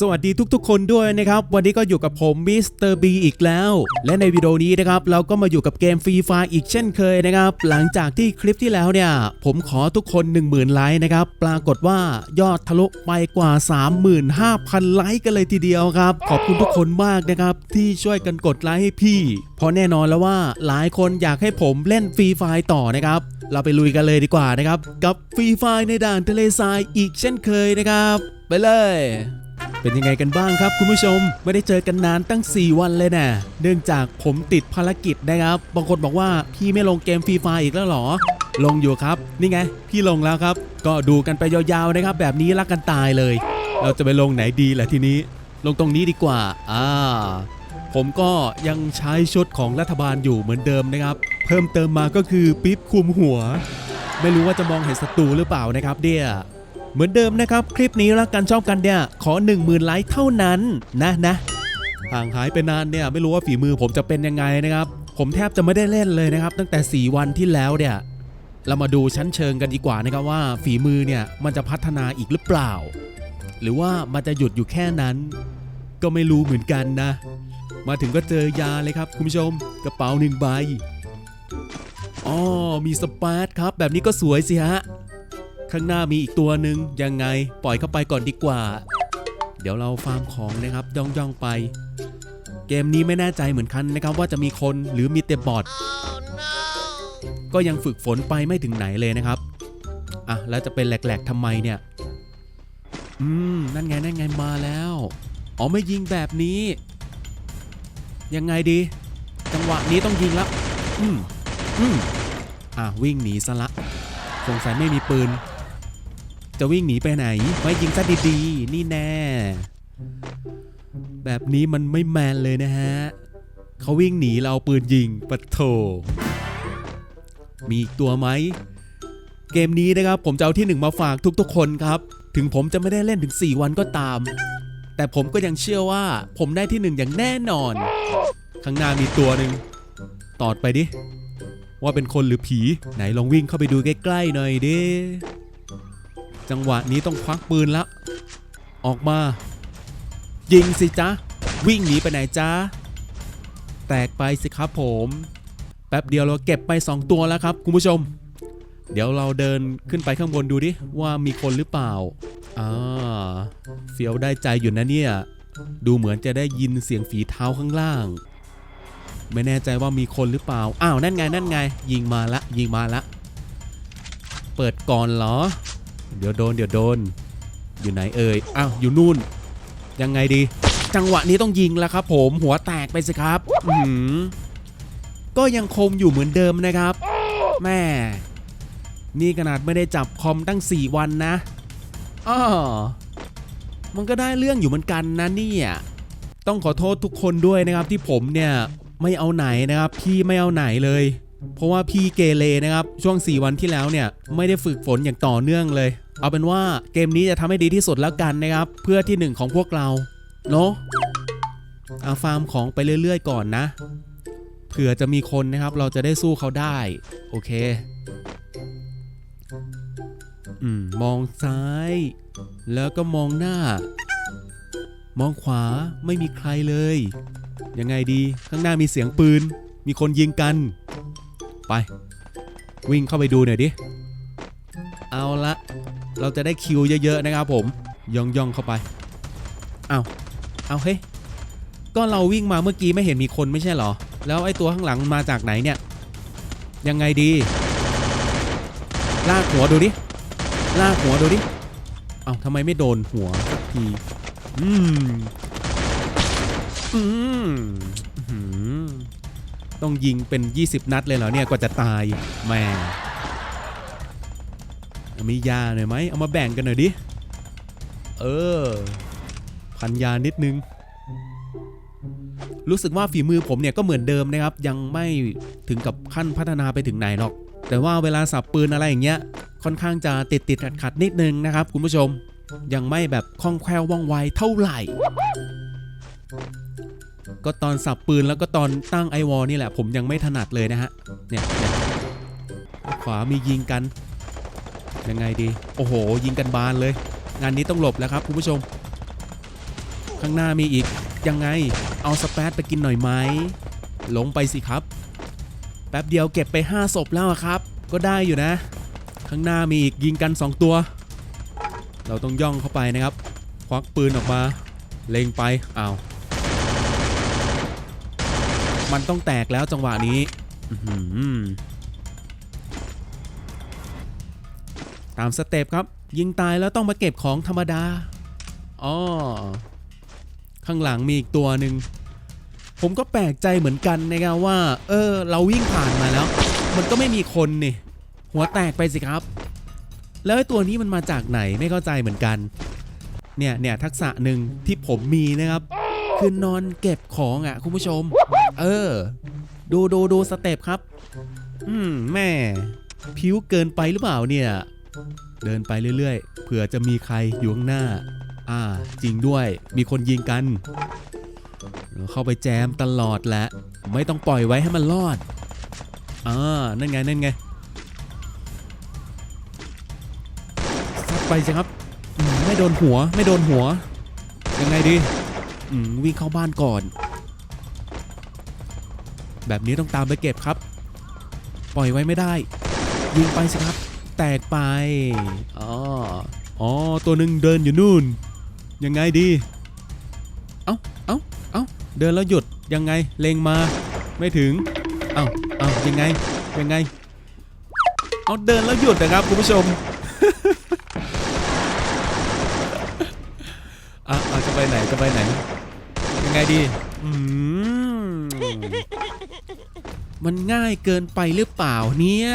สวัสดีทุกๆ คนด้วยนะครับ วันนี้ก็อยู่กับผมมิสเตอร์บีอีกแล้ว และในวิดีโอนี้นะครับ เราก็มาอยู่กับเกมฟรีไฟอีกเช่นเคยนะครับ หลังจากที่คลิปที่แล้วเนี่ย ผมขอทุกคน 10,000 ไลค์นะครับ ปรากฏว่ายอดทะลุไปกว่า 35,000 ไลค์กันเลยทีเดียวครับ ขอบคุณทุกคนมากนะครับ ที่ช่วยกันกดไลค์ให้พี่ เพราะแน่นอนแล้วว่าหลายคนอยากให้ผมเล่นฟรีไฟต่อนะครับเราไปลุยกันเลยดีกว่านะครับกับฟรีไฟในด่านทะเลทรายอีกเช่นเคยนะครับ ไปเลย เป็นยังไงกันบ้างครับคุณผู้ชม ไม่ได้เจอกันนานตั้ง 4 วันเลยนะเนื่องจากผมติดภารกิจนะครับ บางคนบอกว่าพี่ไม่ลงเกมฟรีไฟอีกแล้วหรอ ลงอยู่ครับ นี่ไง พี่ลงแล้วครับ ก็ดูกันไปยาวๆนะครับ แบบนี้รักกันตายเลย เราจะไปลงไหนดีล่ะทีนี้ ลงตรงนี้ดีกว่า อ่า ผมก็ยังใช้ชุดของรัฐบาลอยู่เหมือนเดิมนะครับ เพิ่มเติมมาก็คือปิ๊บคุมหัว ไม่รู้ว่าจะมองเห็นศัตรูหรือเปล่านะครับเดีย เหมือนเดิมนะครับ คลิปนี้รักกันชอบกันเนี่ยขอ 1 0,000ไลค์เท่านั้นนะนะห่างหายไปนานเนี่ยไม่รู้ว่าฝีมือผมจะเป็นยังไงนะครับ ผมแทบจะไม่ได้เล่นเลยนะครับ ตั้งแต่ 4 วันที่แล้วเนี่ยเรามาดูชั้นเชิงกันดีกว่านะครับว่าฝีมือเนี่ยมันจะพัฒนาอีกหรือเปล่า หรือว่ามันจะหยุดอยู่แค่นั้น ก็ไม่รู้เหมือนกันนะ มาถึงก็เจอยาเลยครับคุณผู้ชมกระเป๋าหนึ่งใบอ๋อมีสปาร์ตครับ แบบนี้ก็สวยสิฮะ ข้างหน้ามีอีกตัวหนึ่งยังไงปล่อยเข้าไปก่อนดีกว่า เดี๋ยวเราฟาร์มของนะครับย่องย่องไป เกมนี้ไม่แน่ใจเหมือนกันนะครับว่าจะมีคนหรือมีแต่บอทก็ยังฝึกฝนไปไม่ถึงไหนเลยนะครับอะแล้วจะเป็นแหลกๆทำไมเนี่ย อืมนั่นไงนั่นไงมาแล้วอ๋อไม่ยิงแบบนี้ ยังไงดี จังหวะนี้ต้องยิงแล้ว อืมอืมอะวิ่งหนีซะละสงสัยไม่มีปืน จะวิ่งหนีไปไหน ไม่ยิงซะดีๆ นี่แน่ แบบนี้มันไม่แมนเลยนะฮะเขาวิ่งหนีเราเอาปืนยิงปะโถ มีอีกตัวไหม เกมนี้นะครับผมจะเอาที่หนึ่งมาฝากทุกๆ คนครับ ถึงผมจะไม่ได้เล่นถึง 4 วันก็ตาม แต่ผมก็ยังเชื่อว่าผมได้ที่หนึ่งอย่างแน่นอน ข้างหน้ามีตัวหนึ่งตอดไปดิ ว่าเป็นคนหรือผีไหนลองวิ่งเข้าไปดูใกล้ๆหน่อยดิ จังหวะนี้ต้องควักปืนละออกมา ยิงสิจ๊ะ วิ่งหนีไปไหนจ๊ะ แตกไปสิครับผม แป๊บเดียวเราเก็บไป 2 ตัวแล้วครับคุณผู้ชม เดี๋ยวเราเดินขึ้นไปข้างบนดูดิ ว่ามีคนหรือเปล่าอ่าเฟียวได้ใจอยู่นะเนี่ย ดูเหมือนจะได้ยินเสียงฝีเท้าข้างล่าง ไม่แน่ใจว่ามีคนหรือเปล่า อ้าว นั่นไง นั่นไง ยิงมาละ ยิงมาละ เปิดก่อนเหรอ เดี๋ยวโดนเดี๋ยวโดน อยู่ไหนเอ่ยอ้าวอยู่นู่น ยังไงดี จังหวะนี้ต้องยิงแล้วครับผมหัวแตกไปสิครับอือหือก็ยังคมอยู่เหมือนเดิมนะครับแม่นี่ขนาดไม่ได้จับคอมตั้ง 4 วันนะอ้อมันก็ได้เรื่องอยู่เหมือนกันนะเนี่ยต้องขอโทษทุกคนด้วยนะครับที่ผมเนี่ยไม่เอาไหนนะครับพี่ไม่เอาไหนเลย เพราะว่าพี่เกเรนะครับช่วง 4 วันที่แล้วเนี่ยไม่ได้ฝึกฝนอย่างต่อเนื่องเลย เอาเป็นว่าเกมนี้จะทำให้ดีที่สุดแล้วกันนะครับ เพื่อที่หนึ่งของพวกเราเนาะเอาฟาร์มของไปเรื่อยๆ ก่อนนะเผื่อจะมีคนนะครับเราจะได้สู้เขาได้ โอเคอืมมองซ้าย แล้วก็มองหน้า มองขวาไม่มีใครเลย ยังไงดีข้างหน้ามีเสียงปืน มีคนยิงกัน ไป วิ่งเข้าไปดูหน่อยดิ เอาละ เราจะได้คิวเยอะๆนะครับผม ย่องย่องๆเข้าไป เอาเอาเฮ้ย ก็เราวิ่งมาเมื่อกี้ไม่เห็นมีคนไม่ใช่หรอ แล้วไอ้ตัวข้างหลังมาจากไหนเนี่ย ยังไงดี ลากหัวดูดิ ลากหัวดูดิ เอาทำไมไม่โดนหัวสักที อืม อืมอื้อหือ ต้องยิงเป็น 20 นัดเลยเหรอเนี่ยกว่าจะตายแม่มียาหน่อยไหมเอามาแบ่งกันหน่อยดิ เออ พันยานิดนึง รู้สึกว่าฝีมือผมเนี่ยก็เหมือนเดิมนะครับ ยังไม่ถึงกับขั้นพัฒนาไปถึงไหนหรอก แต่ว่าเวลาสับปืนอะไรอย่างเงี้ย ค่อนข้างจะติดติดขัดขัดนิดนึงนะครับคุณผู้ชม ยังไม่แบบคล่องแคล่วว่องไวเท่าไหร่ ก็ตอนสับปืนแล้วก็ตอนตั้งไอวอลนี่แหละ ผมยังไม่ถนัดเลยนะฮะ เนี่ยขวามียิงกัน ยังไงดี โอ้โห ยิงกันบานเลย งานนี้ต้องหลบแล้วครับคุณผู้ชม ข้างหน้ามีอีก ยังไง เอาสเปซไปกินหน่อยไหมลงไปสิครับ แป๊บเดียวเก็บไป 5ศพแล้วครับ ก็ได้อยู่นะ ข้างหน้ามีอีกยิงกัน 2 ตัว เราต้องย่องเข้าไปนะครับ ควักปืนออกมา เล็งไปอ้าว มันต้องแตกแล้วจังหวะนี้ตามสเต็ปครับ ยิงตายแล้วต้องมาเก็บของธรรมดาอ๋อข้างหลังมีอีกตัวหนึ่งผมก็แปลกใจเหมือนกันนะครับว่า เออ เราวิ่งผ่านมาแล้ว มันก็ไม่มีคนนี่หัวแตกไปสิครับ แล้วไอ้ตัวนี้มันมาจากไหนไม่เข้าใจเหมือนกัน เนี่ยเนี่ยทักษะหนึ่งที่ผมมีนะครับ คือนอนเก็บของอะ คุณผู้ชม เออ ดูดูดูสเต็ปครับ อืมแม่ ผิวเกินไปหรือเปล่าเนี่ย เดินไปเรื่อยๆ เผื่อจะมีใครอยู่ข้างหน้า อ่า จริงด้วย มีคนยิงกัน เข้าไปแจมตลอดแหละ ไม่ต้องปล่อยไว้ให้มันรอด อ่า นั่นไง นั่นไงซัดไปสิครับ ไม่โดนหัว ไม่โดนหัว ยังไงดี วิ่งเข้าบ้านก่อน แบบนี้ต้องตามไปเก็บครับ ปล่อยไว้ไม่ได้ ยิงไปสิครับ แตกไปอ๋ออ๋อตัวหนึ่งเดินอยู่นู่น ยังไงดี เอ้าเอ้าเอ้าเดินแล้วหยุดยังไงเลงมาไม่ถึง เอ้าเอ้ายังไงยังไงเอาเดินแล้วหยุดนะครับคุณผู้ชมอะอะจะไปไหนจะไปไหนยัง ไงดีอืมมันง่ายเกินไปหรือเปล่าเนี่ย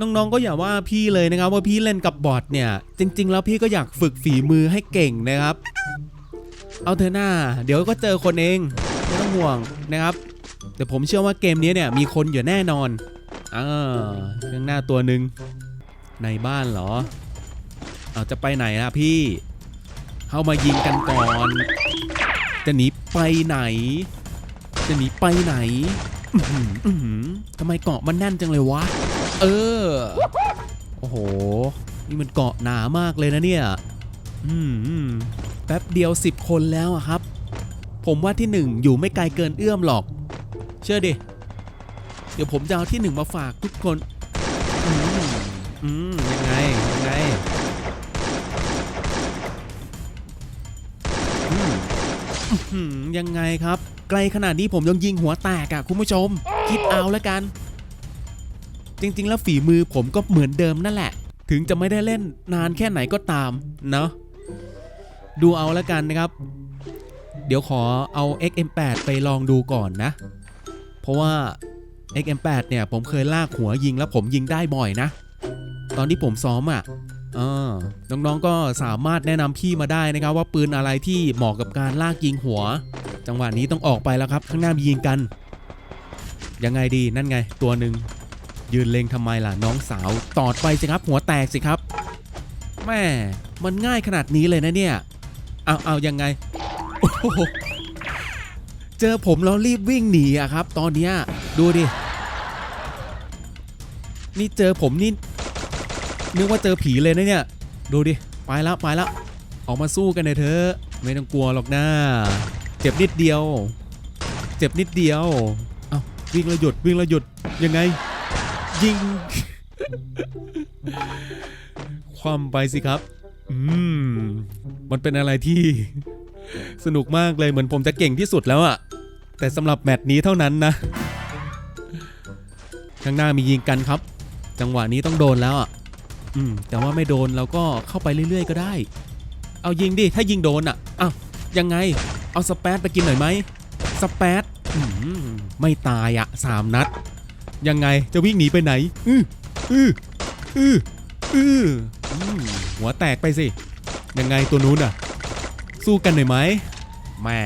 น้องๆ ก็อย่าว่าพี่เลยนะครับว่าพี่เล่นกับบอทเนี่ย จริง ๆ แล้วพี่ก็อยากฝึกฝีมือให้เก่งนะครับ เอาเธอหน้า เดี๋ยวก็เจอคนเองไม่ต้องห่วงนะครับ แต่ผมเชื่อว่าเกมนี้เนี่ยมีคนอยู่แน่นอนอ่าข้างหน้าตัวหนึ่งในบ้านเหรอ เอาจะไปไหนล่ะพี่ เข้ามายิงกันก่อน จะหนีไปไหน จะหนีไปไหนทำไมเกาะมันแน่นจังเลยวะ เออ โอ้โห นี่มันเกาะหนามากเลยนะเนี่ยแป๊บเดียว 10 คนแล้วอะครับ ผมว่าที่หนึ่งอยู่ไม่ไกลเกินเอื้อมหรอก เชื่อดิ เดี๋ยวผมจะเอาที่หนึ่งมาฝากทุกคน อืม ยังไงครับ ไกลขนาดนี้ผมยังยิงหัวแตกอะคุณผู้ชม คิดเอาแล้วกัน จริง ๆ แล้วฝีมือผมก็เหมือนเดิมนั่นแหละ ถึงจะไม่ได้เล่นนานแค่ไหนก็ตาม เนาะดูเอาแล้วกันนะครับ เดี๋ยวขอเอา XM8 ไปลองดูก่อนนะ เพราะว่า XM8 เนี่ยผมเคยลากหัวยิงแล้วผมยิงได้บ่อยนะ ตอนที่ผมซ้อมอะ่ะ น้องๆก็สามารถแนะนำพี่มาได้นะครับ ว่าปืนอะไรที่เหมาะกับการลากยิงหัว จังหวะนี้ต้องออกไปแล้วครับ ข้างหน้ามียิงกัน ยังไงดีนั่นไง ตัวหนึ่งยืนเลงทำไมล่ะน้องสาวตอดไปสิครับ หัวแตกสิครับแม่มันง่ายขนาดนี้เลยนะเนี่ย เอาเอายังไงเจอผมแล้วรีบวิ่งหนีอะครับ ตอนเนี้ยดูดินี่เจอผมนี่ นึกว่าเจอผีเลยนะเนี่ย ดูดิ ไปแล้วไปแล้วออกมาสู้กันเลยเถอะ ไม่ต้องกลัวหรอกนะเจ็บนิดเดียว เจ็บนิดเดียว เอาวิ่งแล้วหยุดวิ่งแล้วหยุดยังไง ยิง ความไปสิครับ อืม มันเป็นอะไรที่ สนุกมากเลยเหมือนผมจะเก่งที่สุดแล้วอะแต่สำหรับแมตช์นี้เท่านั้นนะข้างหน้ามียิงกันครับ จังหวะนี้ต้องโดนแล้วอะ อืมแต่ว่าไม่โดนเราก็เข้าไปเรื่อยๆ ก็ได้ เอายิงดิ ถ้ายิงโดนอะอ้าวยังไง เอาสเปซไปกินหน่อยไหมสเปซอืมไม่ตายอะสามนัด ยังไงจะวิ่งหนีไปไหน อืออืออืออืออหัวแตกไปสิ ยังไงตัวนู้นอะสู้กันหน่อยไหมแม่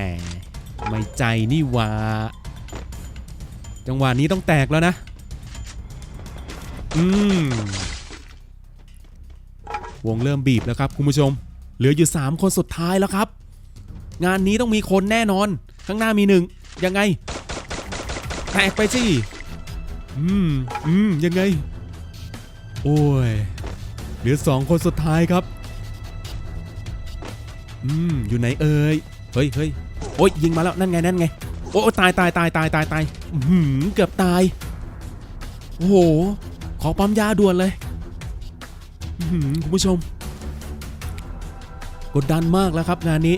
ไม่ใจนี่วาจังหวะนี้ต้องแตกแล้วนะ อืม วงเริ่มบีบแล้วครับคุณผู้ชม เหลืออยู่ 3 คนสุดท้ายแล้วครับ งานนี้ต้องมีคนแน่นอน ข้างหน้ามีหนึ่งยังไง แตกไปสิอืมอืมยังไง โอ้ย เหลือสองคนสุดท้ายครับ อืม อยู่ไหนเอ่ย เฮ้ยเฮ้ยโอ้ยยิงมาแล้ว นั่นไง นั่นไง โอ้ตายตายตายตายตายตายอื้อหืมเกือบตาย โอ้โห ขอปั๊มยาด่วนเลย คุณผู้ชม กดดันมากแล้วครับงานนี้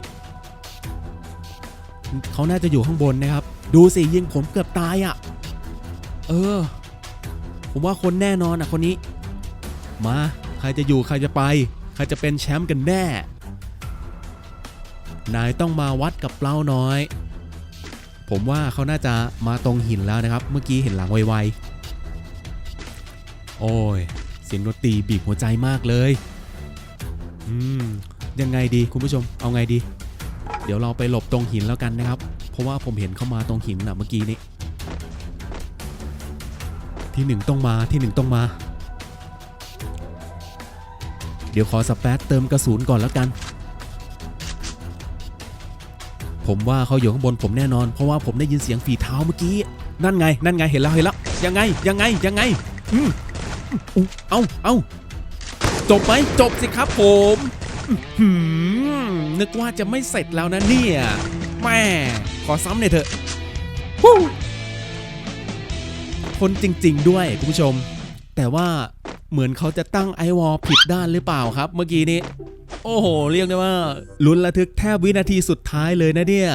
เขาน่าจะอยู่ข้างบนนะครับ ดูสิยิงผมเกือบตายอะ่ะ เออ ผมว่าคนแน่นอนอะคนนี้ มา ใครจะอยู่ใครจะไป ใครจะเป็นแชมป์กันแน่ นายต้องมาวัดกับเปล่าน้อย ผมว่าเขาน่าจะมาตรงหินแล้วนะครับ เมื่อกี้เห็นหลังไวๆโอ้ย เสียงดนตรีบีบหัวใจมากเลยอืมยังไงดีคุณผู้ชมเอาไงดี เดี๋ยวเราไปหลบตรงหินแล้วกันนะครับ เพราะว่าผมเห็นเข้ามาตรงหินนะเมื่อกี้นี้ที่หนึ่งต้องมาที่หนึ่งต้องมา เดี๋ยวขอสเปซเติมกระสุนก่อนแล้วกัน ผมว่าเขาอยู่ข้างบนผมแน่นอน เพราะว่าผมได้ยินเสียงฝีเท้าเมื่อกี้ นั่นไง นั่นไงเห็นแล้วเห็นแล้วยังไงยังไงยังไง อืม เอาเอาจบไหมจบสิครับผมหือนึกว่าจะไม่เสร็จแล้วนะเนี่ยแม่ขอซ้ำหน่อยเถอะคนจริง ๆ ด้วยคุณผู้ชม แต่ว่าเหมือนเขาจะตั้งไอวอลผิดด้านหรือเปล่าครับ เมื่อกี้นี้ โอ้โห เรียกได้ว่าลุ้นระทึกแทบวินาทีสุดท้ายเลยนะเนี่ย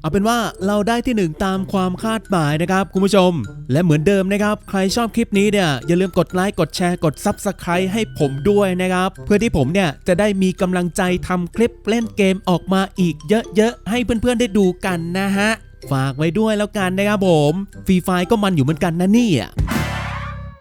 เอาเป็นว่าเราได้ที่หนึ่งตามความคาดหมายนะครับคุณผู้ชม และเหมือนเดิมนะครับ ใครชอบคลิปนี้เนี่ยอย่าลืมกดไลค์กดแชร์กด Subscribe ให้ผมด้วยนะครับ เพื่อที่ผมเนี่ยจะได้มีกำลังใจทำคลิปเล่นเกมออกมาอีกเยอะๆ ให้เพื่อนๆได้ดูกันนะฮะ ฝากไว้ด้วยแล้วกันนะครับผมฟรีไฟก็มันอยู่เหมือนกันนะเนี่ย